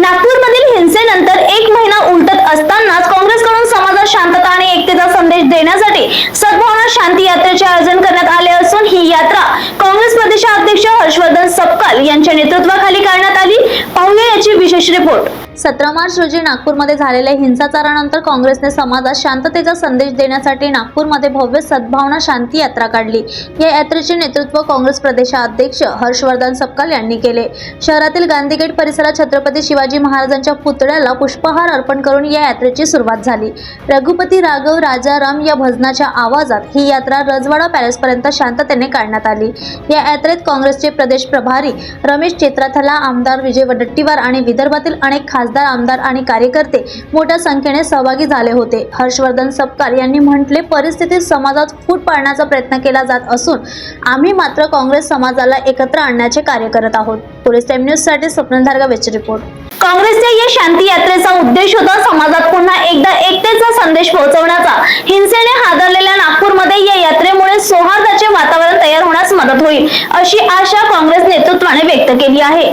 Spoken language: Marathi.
नागपूरमधील हिंसेनंतर एक महिना उलटत असतानाच काँग्रेसकडून समाजात शांतता आणि एकतेचा संदेश देण्यासाठी सद्भावना शांती यात्रेचे आयोजन करण्यात आले असून ही यात्रा काँग्रेस प्रदेशाध्यक्ष हर्षवर्धन सपकाल यांच्या नेतृत्वाखाली करण्यात आली. पाहूया याची विशेष रिपोर्ट. सतरा मार्च रोजी नागपूरमध्ये झालेल्या हिंसाचारानंतर काँग्रेसने समाजात शांततेचा संदेश देण्यासाठी नागपूरमध्ये भव्य सद्भावना शांती यात्रा काढली. या यात्रेचे नेतृत्व काँग्रेस प्रदेशाध्यक्ष हर्षवर्धन सपकाल यांनी केले. शहरातील गांधी गेट परिसरात छत्रपती शिवाजी महाराजांच्या पुतळ्याला पुष्पहार अर्पण करून या यात्रेची सुरुवात झाली. रघुपती राघव राजा राम या भजनाच्या आवाजात ही यात्रा रजवाडा पॅलेसपर्यंत शांततेने काढण्यात आली. या यात्रेत काँग्रेसचे प्रदेश प्रभारी रमेश चेत्राथला आमदार विजय वडट्टीवार आणि विदर्भातील अनेक खासदार खासदार आमदार आणि कार्यकर्ते मोठ्या संख्येने सहभागी झाले होते. हर्षवर्धन सपकाल यांनी म्हटले परिस्थितीत समाजात फूट पाडण्याचा प्रयत्न केला जात असून आम्ही मात्र काँग्रेस समाजाला एकत्र आणण्याचे कार्य करत आहोत. पोलीस टाइम न्यूजसाठी स्वप्न धारगावेचे रिपोर्ट. काँग्रेसच्या या शांती यात्रेचा उद्देश होता समाजात पुन्हा एकदा एकतेचा संदेश पोहोचवण्याचा. हिंसेने हादरलेल्या नागपूरमध्ये या यात्रेमुळे सौहार्दाचे वातावरण तयार होण्यास मदत होईल अशी आशा काँग्रेस नेतृत्वाने व्यक्त केली आहे.